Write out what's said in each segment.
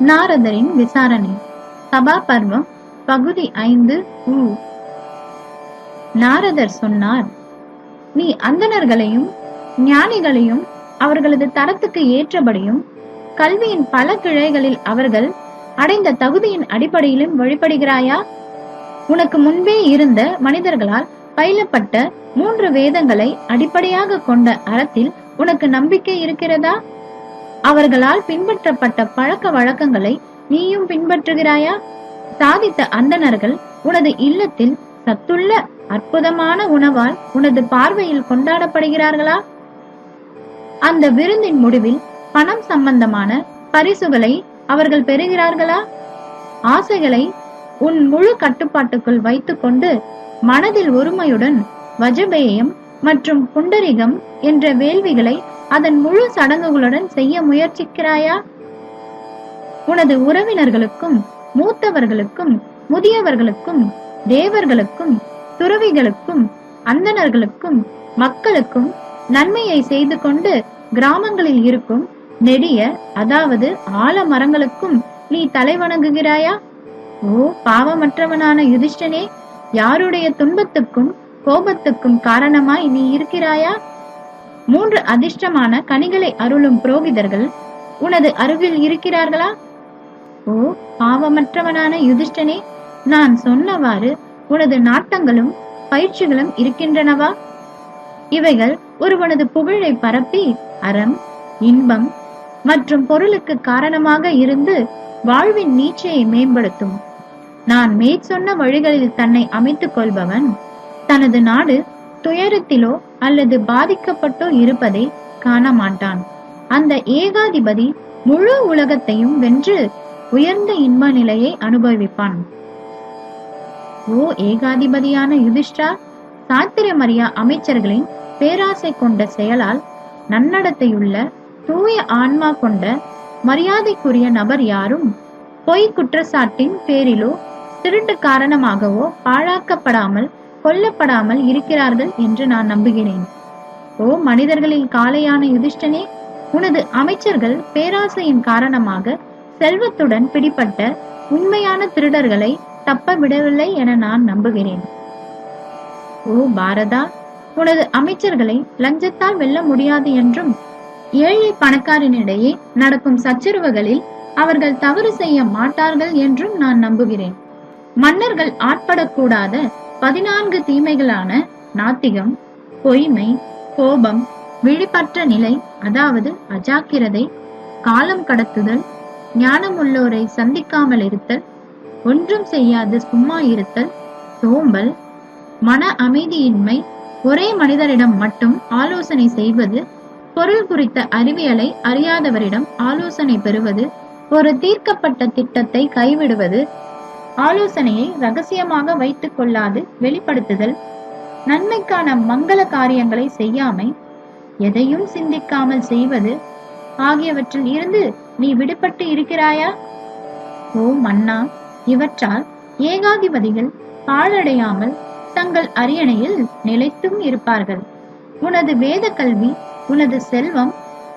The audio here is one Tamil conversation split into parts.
நாரதரின் விசாரணை. சபா பர்வம் பகுதி ஐந்து உ. நாரதர் சொன்னார் நீ அந்தணர்களையும் ஞானிகளையும் அவர்களது தரத்துக்கு ஏற்றபடியும் கல்வியின் பல கிளைகளில் அவர்கள் அடைந்த தகுதியின் அடிப்படையிலும் வழிபடுகிறாயா? உனக்கு முன்பே இருந்த மனிதர்களால் பயிலப்பட்ட மூன்று வேதங்களை அடிப்படையாக கொண்ட அறத்தில் உனக்கு நம்பிக்கை இருக்கிறதா? அவர்களால் பின்பற்றப்பட்ட பழக்க வழக்கங்களை நீயும் பின்பற்றுகிறாயா? சாதித்த அந்தணர்கள் உனது இல்லத்தில் சத்துள்ள அற்புதமான உணவால் உனது பார்வையில் கொண்டாடப்படுகிறார்களா? அந்த விருந்தின் முடிவில் பணம் சம்பந்தமான பரிசுகளை அவர்கள் பெறுகிறார்களா? ஆசைகளை உன் முழு கட்டுப்பாட்டுக்குள் வைத்துக்கொண்டு மனதில் ஒருமையுடன் வஜபேயம் மற்றும் புண்டரிகம் என்ற வேள்விகளை அதன் முழு சடங்குகளுடன் செய்ய முயற்சிக்கிறாயா? உனது உறவினர்களுக்கும் மூத்தவர்களுக்கும் முதியவர்களுக்கும் தேவர்களுக்கும் துறவிகளுக்கும் அந்தணர்களுக்கும் மக்களுக்கும் நன்மையை செய்து கொண்டு கிராமங்களில் இருக்கும் நெடிய அதாவது ஆலமரங்களுக்கும் நீ தலை வணங்குகிறாயா? ஓ பாவமற்றவனான யுதிஷ்டனே யாருடைய துன்பத்துக்கும் கோபத்துக்கும் காரணமாய் நீ இருக்கிறாயா? மூன்று அதிர்ஷ்டமான கனிகளை அருளும் புரோகிதர்கள் உனது அருகில் இருக்கிறார்களா? ஓ பாவமற்றவனான யுதிஷ்டனே நான் சொன்னவாறு உனது நாட்டங்களும் பயிற்சிகளும் இருக்கின்றனவா? இவைகள் ஒருவனது புகழை பரப்பி அறம் இன்பம் மற்றும் பொருளுக்கு காரணமாக இருந்து வாழ்வின் நீச்சையை மேம்படுத்தும். நான் மேற்சொன்ன வழிகளில் தன்னை அமைத்துக் கொள்பவன் தனது நாடு துயரத்திலோ அல்லது பாதிக்கப்பட்டோ இருப்பதை காண மாட்டான். அந்த ஏகாதிபதி முழு உலகத்தையும் வென்று உயர்ந்த இன்ப நிலையை அனுபவிப்பான். ஓ ஏகாதிபதியான யுதிஷ்டா சாத்திரமறியா அமைச்சர்களின் பேராசை கொண்ட செயலால் நன்னடத்தையுள்ள தூய ஆன்மா கொண்ட மரியாதைக்குரிய நபர் யாரும் பொய் குற்றச்சாட்டின் பேரிலோ திருட்டு காரணமாகவோ பாழாக்கப்படாமல் கொல்லப்படாமல் இருக்கிறார்கள் என்று நான் நம்புகிறேன். ஓ மனிதர்களில் காளையான யுதிஷ்டனே உனது அமைச்சர்கள் பேராசையின் காரணமாக செல்வத்துடன் பிடிப்பட்ட உண்மையான திருடர்களை தப்ப விடவில்லை என நான் நம்புகிறேன். ஓ பாரதா உனது அமைச்சர்களை லஞ்சத்தால் வெல்ல முடியாது என்றும் ஏழை பணக்காரனிடையே நடக்கும் சச்சரவுகளில் அவர்கள் தவறு செய்ய மாட்டார்கள் என்றும் நான் நம்புகிறேன். மன்னர்கள் ஆட்படக்கூடாத பதினான்கு தீமைகளான நாத்திகம் பொய்மை கோபம் விழிப்பற்ற நிலை அதாவது அஜாக்கிரதை காலம் கடத்துதல் ஞானமுள்ளோரை சந்திக்காமல் இருத்தல் ஒன்றும் செய்யாது சும்மா இருத்தல் சோம்பல் மன அமைதியின்மை ஒரே மனிதரிடம் மட்டும் ஆலோசனை செய்வது பொருள் குறித்த அறிவியலை அறியாதவரிடம் ஆலோசனை பெறுவது ஒரு தீர்க்கப்பட்ட திட்டத்தை கைவிடுவது ஆலோசனையை ரகசியமாக வைத்துக் கொள்ளாது வெளிப்படுத்துதல். நன்மைக்கான மங்கள காரியங்களை செய்யாமை எதையும் சிந்திக்காமல் செய்வது ஆகியவற்றில் இருந்து நீ விடுபட்டு இருக்கிறாயா? ஓ மன்னா இவற்றால் ஏகாதிபதிகள் பாழடையாமல் தங்கள் அரியணையில் நிலைத்தும் இருப்பார்கள். உனது வேத கல்வி உனது செல்வம்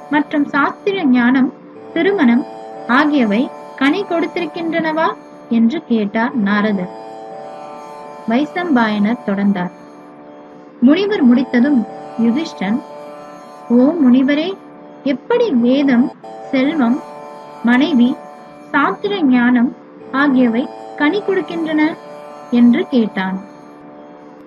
மற்றும் சாஸ்திர ஞானம் திருமணம் ஆகியவை கனி கொடுத்திருக்கின்றனவா? என்று கேட்டார் நாரதர். வைசம்பாயனர் தொடர்ந்தார். முனிவர் முடித்ததும் யுதிஷ்டன் ஓ முனிவரே எப்படி வேதம் செல்வம் மனைவி சாத்திர ஞானம் ஆகியவை கனி கொடுக்கின்றன? என்று கேட்டான்.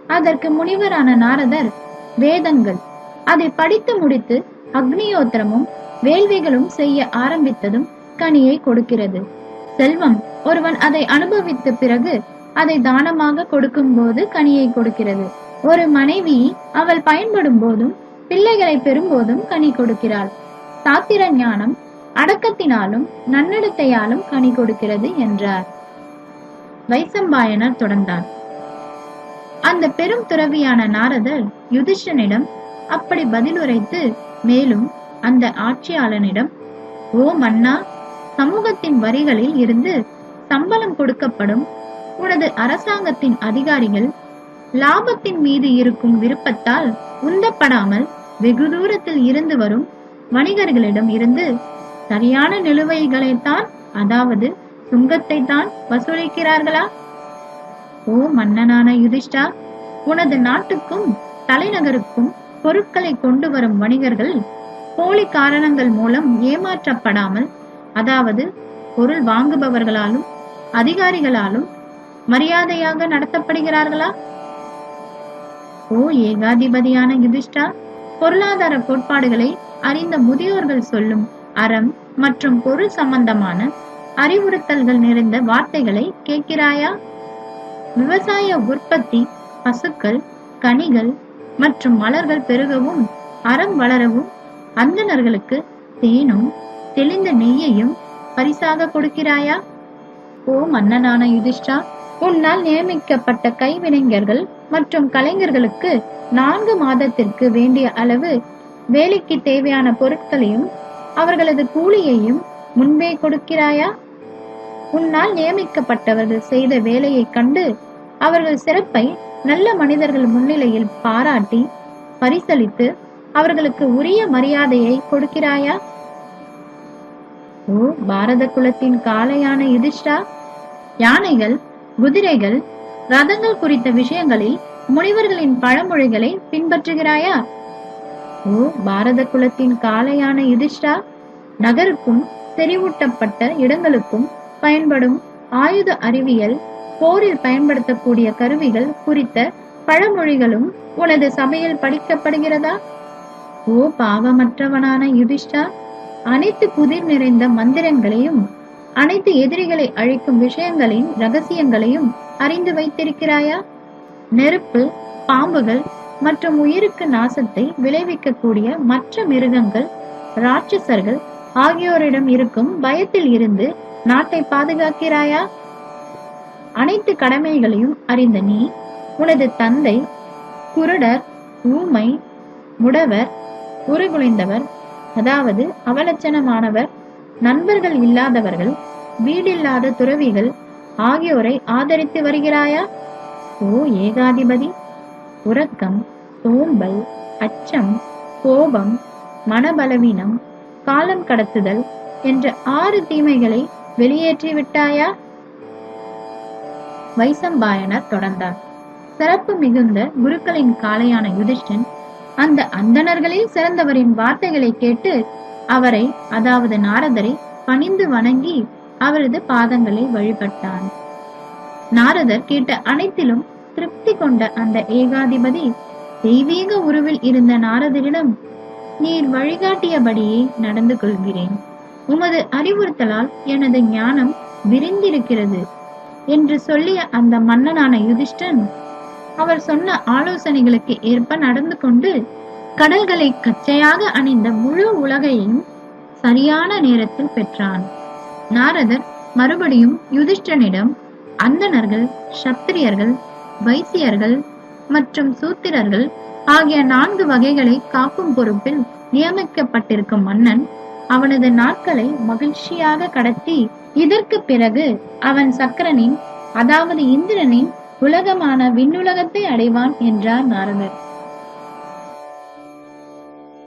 அதற்கு முனிவரான நாரதர் வேதங்கள். அதை படித்து முடித்து அக்னியோத்திரமும் வேள்விகளும் செய்ய ஆரம்பித்ததும் கனியை கொடுக்கிறது. செல்வம் ஒருவன் அதை அனுபவித்த பிறகு அதை தானமாக கொடுக்கும் போது கனியை கொடுக்கிறது. ஒரு மனைவி அவள் பயன்படும் போதும் பிள்ளைகளை பெறும் போதும் கனி கொடுக்கிறாள். சாத்திர ஞானம் அடக்கத்தினாலும் நன்னடத்தையாலும் கனி கொடுக்கிறது என்றார். வைசம்பாயனர் தொடர்ந்தார். அந்த பெரும் துறவியான நாரதர் யுதிஷனிடம் அப்படி பதிலுரைத்து மேலும் அந்த ஆட்சியாளனிடம் ஓ மன்னா சமூகத்தின் வரிகளில் இருந்து சம்பளம் கொடுக்கப்படும். உனது அரசாங்கத்தின் அதிகாரிகள் லாபத்தின் மீது இருக்கும் விருப்பத்தால் உந்தப்படாமல் வெகு தூரத்தில் இருந்து வரும் வணிகர்களிடம் இருந்து சரியான நிலுவைகளைத்தான் அதாவது சுங்கத்தை தான் வசூலிக்கிறார்களா? ஓ மன்னனான யுதிஷ்டா உனது நாட்டுக்கும் தலைநகருக்கும் பொருட்களை கொண்டு வரும் வணிகர்கள் போலி காரணங்கள் மூலம் ஏமாற்றப்படாமல் அதாவது பொருள் வாங்குபவர்களாலும் அதிகாரிகளாலும் மரியாதையாக நடத்தப்படுகிறார்களா? ஓ ஏகாதிபதியான யுதிஷ்டா பொருளாதார கோட்பாடுகளை அறிந்த முதியோர்கள் சொல்லும் அறம் மற்றும் பொருள் சம்பந்தமான அறிவுறுத்தல்கள் நிறைந்த வார்த்தைகளை கேட்கிறாயா? விவசாய உற்பத்தி பசுக்கள் கனிகள் மற்றும் மலர்கள் பெருகவும் அறம் வளரவும் அந்தணர்களுக்கு தேனும் தெளிந்த நெய்யையும் பரிசாக கொடுக்கிறாயா? ஓ மன்னனான யுதிஷ்டா உன்னால் நியமிக்கப்பட்ட கைவினைஞர்கள் மற்றும் கலைஞர்களுக்கு நான்கு மாதத்திற்கு வேண்டிய அளவு வேலைக்கு தேவையான பொருட்களையும் அவர்களது கூலியையும் முன்பே கொடுக்கிறாயா? உன்னால் நியமிக்கப்பட்டவர்கள் செய்த வேலையை கண்டு அவர்கள் சிறப்பை நல்ல மனிதர்கள் முன்னிலையில் பாராட்டி பரிசளித்து அவர்களுக்கு உரிய மரியாதையை கொடுக்கிறாயா? ஓ பாரத குலத்தின் காளையான யுதிஷ்டா? யானைகள் குதிரைகள் ரதங்கள் குறித்த விஷயங்களில் முனிவர்களின் பழமொழிகளை பின்பற்றுகிறாயா? ஓ பாரத குலத்தின் காளையான யுதிஷ்டா நகருக்கும் செறிவூட்டப்பட்ட இடங்களுக்கும் பயன்படும் ஆயுத அறிவியல் போரில் பயன்படுத்தக்கூடிய கருவிகள் குறித்த பழமொழிகளும் உனது சபையில் படிக்கப்படுகிறதா? ஓ பாவமற்றவனான யுதிஷ்டா அனைத்து புதிர் நிறைந்த மந்திரங்களையும் அனைத்து எதிரிகளை அழிக்கும் விஷயங்களின் ரகசியங்களையும் அறிந்து வைத்திருக்கிறாயா? நெருப்பு பாம்புகள் மற்றும் உயிருக்கு நாசத்தை விளைவிக்கக்கூடிய மற்ற மிருகங்கள் ராட்சசர்கள் ஆகியோரிடம் இருக்கும் பயத்தில் இருந்து நாட்டை பாதுகாக்கிறாயா? அனைத்து கடமைகளையும் அறிந்த நீ உனது தந்தை குருடர் ஊமை முடவர் உருகுலைந்தவர் அதாவது அவலட்சணமானவர் நண்பர்கள் இல்லாதவர்கள் வீடில்லாத துறவிகள் ஆகியோரை ஆதரித்து வருகிறாயா? ஓ ஏகாதிபதி உறக்கம் சோம்பல் அச்சம் கோபம் மனபலவீனம் காலம் கடத்துதல் என்ற ஆறு தீமைகளை வெளியேற்றி விட்டாயா? வைசம்பாயனர் தொடர்ந்தார். சிறப்பு மிகுந்த குருக்களின் காளையான யுதிஷ்டன் அந்த அந்தணர்களில் சிறந்தவரின் வார்த்தைகளை கேட்டு அவரை அதாவது நாரதரை பணிந்து வணங்கி அவரது பாதங்களை வழிபட்டான். நாரதர் கேட்ட அனைத்திலும் திருப்தி கொண்ட அந்த ஏகாதிபதி தெய்வீக உருவில் இருந்த நாரதரிடம் நீர் வழிகாட்டியபடியே நடந்து கொள்கிறேன். உமது அறிவுறுத்தலால் எனது ஞானம் விரிந்திருக்கிறது என்று சொல்லிய அந்த மன்னனான யுதிஷ்டன் அவர் சொன்ன ஆலோசனைகளுக்கு ஏற்ப நடந்து கொண்டு கடல்களை கச்சையாக அணிந்த முழு உலகையும் சரியான நேரத்தில் பெற்றான். நாரதர் மறுபடியும் யுதிஷ்டனிடம் அந்தணர்கள் சத்திரியர்கள் வைசியர்கள் மற்றும் சூத்திரர்கள் ஆகிய நான்கு வகைகளை காக்கும் பொறுப்பில் நியமிக்கப்பட்டிருக்கும் மன்னன் அவனது நாட்களை மகிழ்ச்சியாக கடத்தி இதற்கு பிறகு அவன் சக்கரனின் அதாவது இந்திரனின் உலகமான விண்ணுலகத்தை அடைவான் என்றார் நாரதர்.